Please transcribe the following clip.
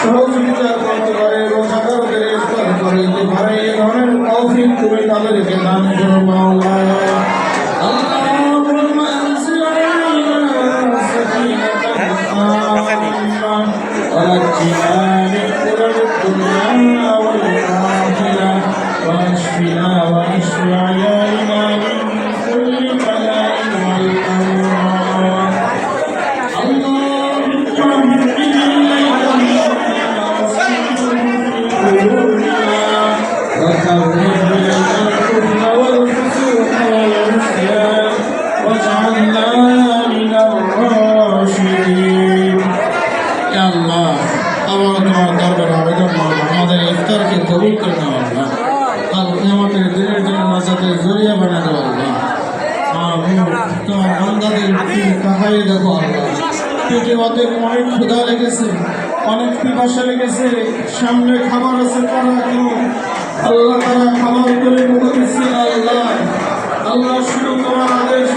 সহযোগিতা করতে পারে এবং করে দিতে পারে এই ধরনের তৌফিক তুমি তাদেরকে দান করো মাওলা Yeah. بنا دو اللہ آمین اللہ পেটে অনেক অনেক ক্ষুধা লেগেছে, অনেক পিপাসা লেগেছে, সামনে খাবার আছে, তারা কেউ আল্লাহ তারা খাবার করে মুখে আল্লাহ। আল্লাহ শুরু করার আদেশ